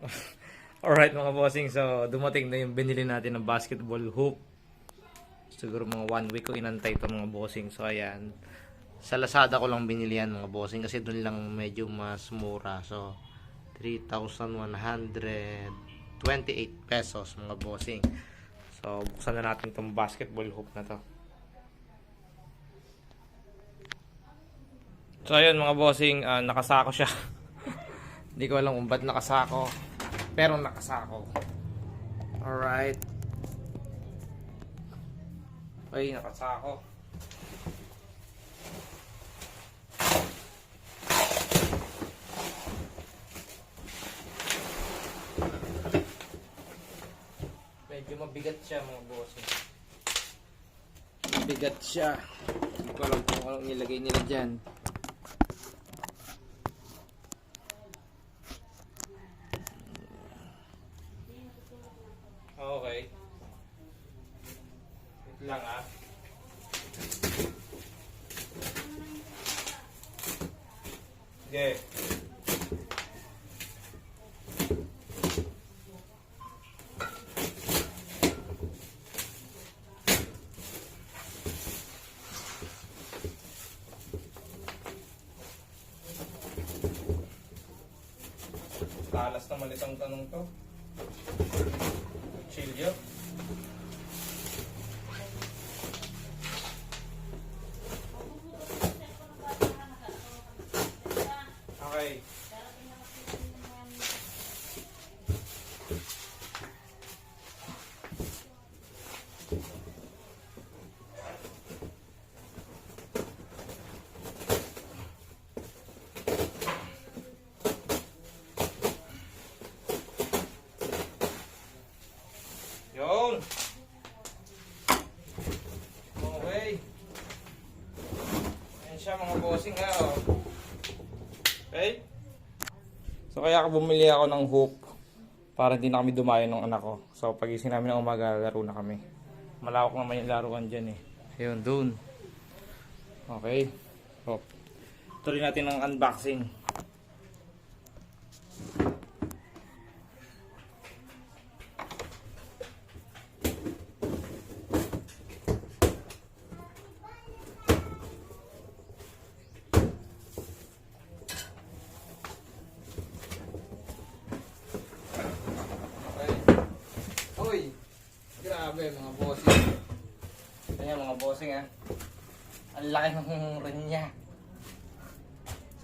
Alright mga bossing, so dumating na yung binili natin ng basketball hoop. Siguro mga one week ko inantay ito mga bossing. So ayan, sa Lazada ko lang binili yan mga bossing kasi doon lang medyo mas mura. So 3,128 pesos mga bossing. So buksan na natin itong basketball hoop na to. So ayun mga bossing, ah, nakasako siya. Hindi ko alam kung ba't nakasako. Pero nakasako. Alright. Ay, nakasako. Medyo mabigat siya mga bossing. Mabigat siya. Hindi ko alam kung anong nilagay nila dyan. Okay. Wait lang ah. Okay. Itong tanong to. Chilyo. Okay. Yun. Okay. Ayan siya mga bossing ha. Oh. Okay. So kaya ako bumili ako ng hoop para hindi na kami dumayo ng anak ko. So pagising namin ng umaga, laro na kami. Malawak naman yung laruan dyan eh. Ayun, dun. Okay. So, tuloy natin ng unboxing. Okay. Uy! Grabe mga bossing. Ayan mga bossing ha. Ang laki ng rin niya.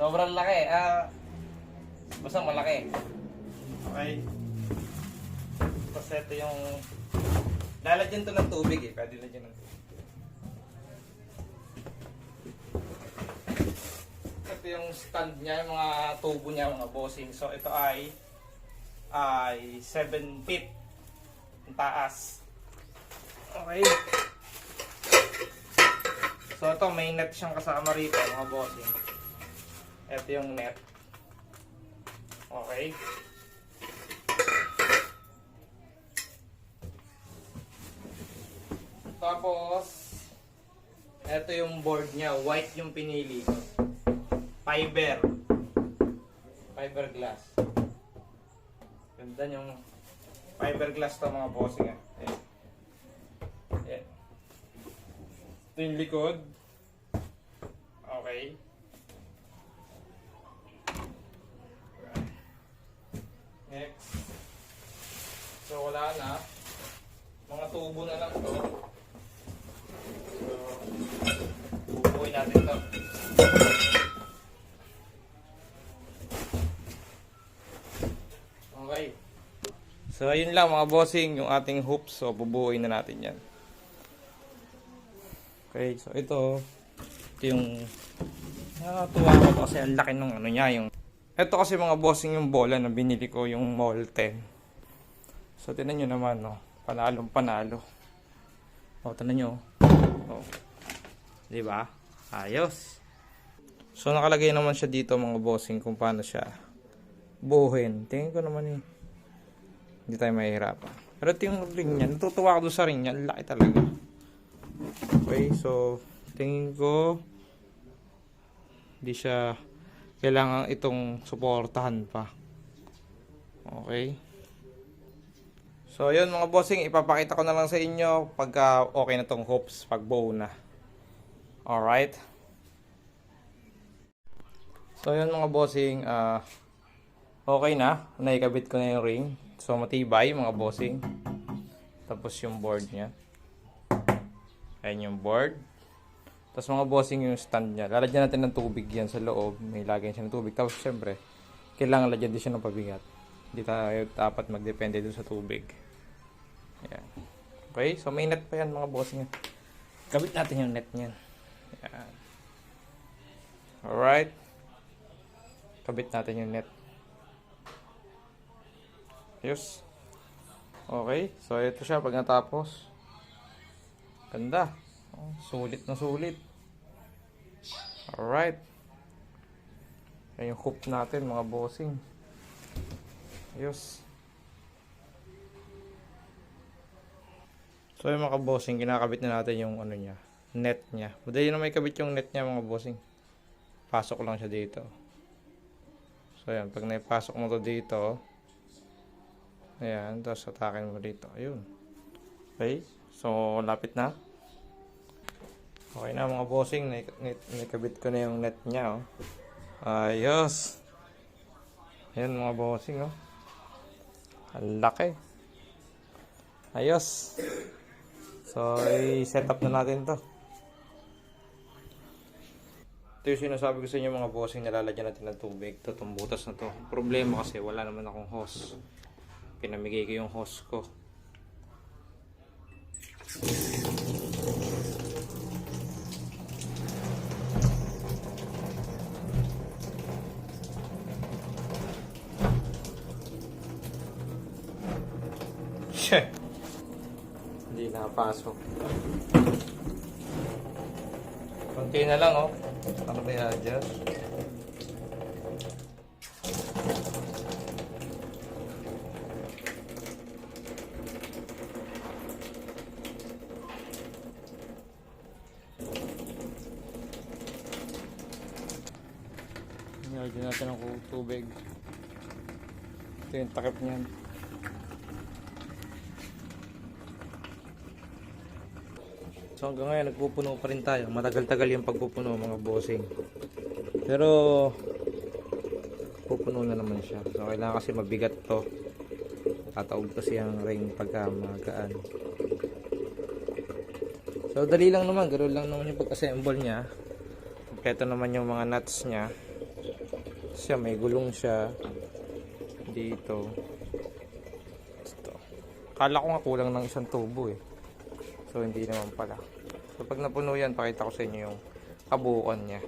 Sobrang laki. Ah, basta malaki. Okay. Tapos ito yung... Lalagyan to ng tubig eh. Pwede lagyan ng tubig. Ito yung stand niya, yung mga tubo niya, mga bossing. So ito ay ay 7 feet ang taas. Okay. So ito may net siyang kasama rito mga bossing. Ito yung net. Okay. Tapos ito yung board niya, white yung pinili. Fiber. Fiberglass. Ganda yung fiberglass to mga bossing ah. Ayan. Ayan. Ito yung likod. Okay. Next. So wala na. Mga tubo na lang to. So, bubuhay natin to. Okay. So, ayun lang mga bossing, yung ating hoops. So, bubuuin na natin yan. Okay, so ito, ito yung nakakatuwa ko kasi ang laki ng ano niya, yung ito kasi mga bossing yung bola na binili ko, yung Molten. So, tinan nyo naman, no? Panalong panalo. O, tinan nyo. O. Di ba? Ayos. So, nakalagay naman siya dito mga bossing kung paano siya buuhin. Tingin ko naman eh. Hindi tayo mahihirapan. Pero ito yung ring niya. Natutuwa ako doon sa ring niya. Laki talaga. Okay, so tingin ko hindi siya kailangan itong suportahan pa. Okay. So, yun mga bossing, ipapakita ko na lang sa inyo pagka okay na tong hoops, pag buo na. Alright. So, yun mga bossing, ah, okay na. Naikabit ko na yung ring. So, matibay mga bossing. Tapos yung board niya. Ayan yung board. Tapos mga bossing yung stand niya. Lalagyan natin ng tubig yan sa loob. May lagyan siya ng tubig. Tapos syempre, kailangan lagyan din siya ng pabigat. Hindi tayo dapat magdepende dun sa tubig. Ayan. Okay, so may net pa yan mga bossing. Kabit natin yung net niyan. Ayan. Alright. Kabit natin yung net. Yes. Okay, so ito siya pag natapos. Ganda. Oh, sulit na sulit. Alright. Yan yung hoop natin mga bossing. Ayos. So yung mga bossing, kinakabit na natin yung ano niya, net niya. Madali na may kabit yung net niya mga bossing. Pasok lang siya dito. So yan, pag naipasok mo to dito, ayan, tapos atakin mo dito. Ayun. Okay, so lapit na. Okay na mga bossing, naikabit ko na yung net niya. Oh. Ayos. Ayan mga bossing. Oh. Ang laki. Ayos. So, i-set up na natin to. Ito yung sinasabi ko sa inyo mga bossing, nalalagyan natin ng tubig. Ito, itong butas na to. Problema kasi, wala naman akong hose. Pinamigay ko yung hose ko. Shit. Hindi nakapasok. Konti na lang oh. Ano ba i-adjust? Nilagyan natin ng tubig. Ito yung takip niyan. So hanggang ngayon nagpupuno pa rin tayo. Matagal-tagal yung pagpupuno mga bossing. Pero pupuno na naman siya. So kailangan kasi mabigat to. Tataog kasi ang ring pagka magaan. So dali lang naman. Ganoon lang naman yung pag-assemble niya. Kompleto naman yung mga nuts niya. Siya may gulong siya. Dito. Ito. Kala ko nga kulang ng isang tubo eh. So, hindi naman pala. So, pag napuno yan, pakita ko sa inyo yung kabuuan niya.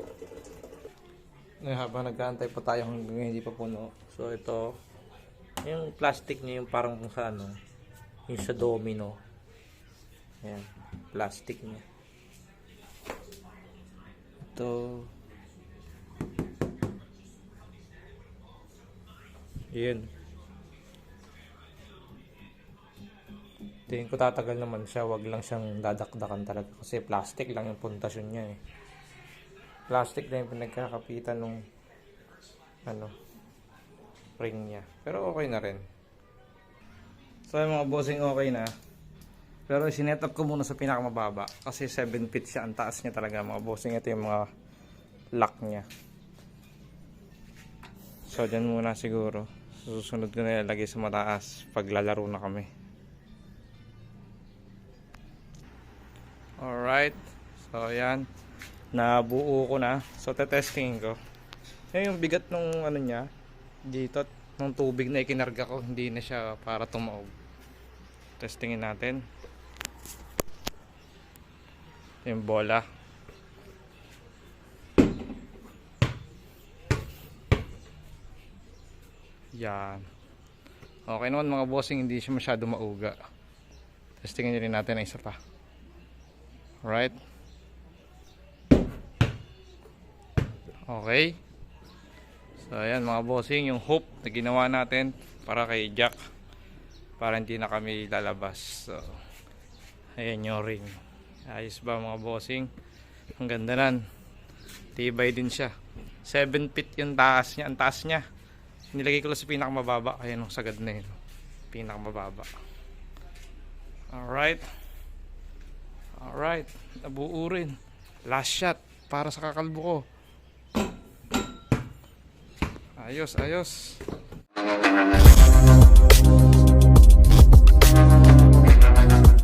Ngayon, habang nag-aantay pa tayo hanggang hindi pa puno. So, ito, yung plastic niya, yung parang kung sa ano, yung sa domino. Ayan, plastic niya. Ito. Yun. Tingin ko tatagal naman siya, wag lang siyang dadakdakan talaga kasi plastic lang yung puntasyon niya eh. Plastic na yung pinagkakapitan nung ano ring niya. Pero okay na rin. So yung mga bossing okay na. Pero sinet up ko muna sa pinakamababa kasi 7 feet siya ang taas niya talaga mga bossing. Ito yung mga lock niya. So dyan muna siguro. Susunod ko na ilagay sa mataas pag lalaro na kami. Alright. So, ayan. Nabuo ko na. So, tetesting ko. Yan yung bigat nung ano niya. Dito. Nung tubig na ikinarga ko. Hindi na siya para tumaog. Testingin natin. Yung bola. Yan. Okay naman mga bossing. Hindi siya masyado mauga. Testingin rin natin ang isa pa. Right? Okay. So, ayan mga bossing, yung hoop na ginawa natin para kay Jack. Para hindi na kami lalabas. So, ayan yung ring. Ayos ba mga bossing? Ang ganda nan. Tibay din siya. 7 feet yung taas niya. Ang taas niya. Nilagay ko lang sa pinakamababa. Ayan o, sagad na yun. Pinakamababa. Alright. Alright. Nabuo rin. Last shot para sa kakalbo ko. Ayos, ayos.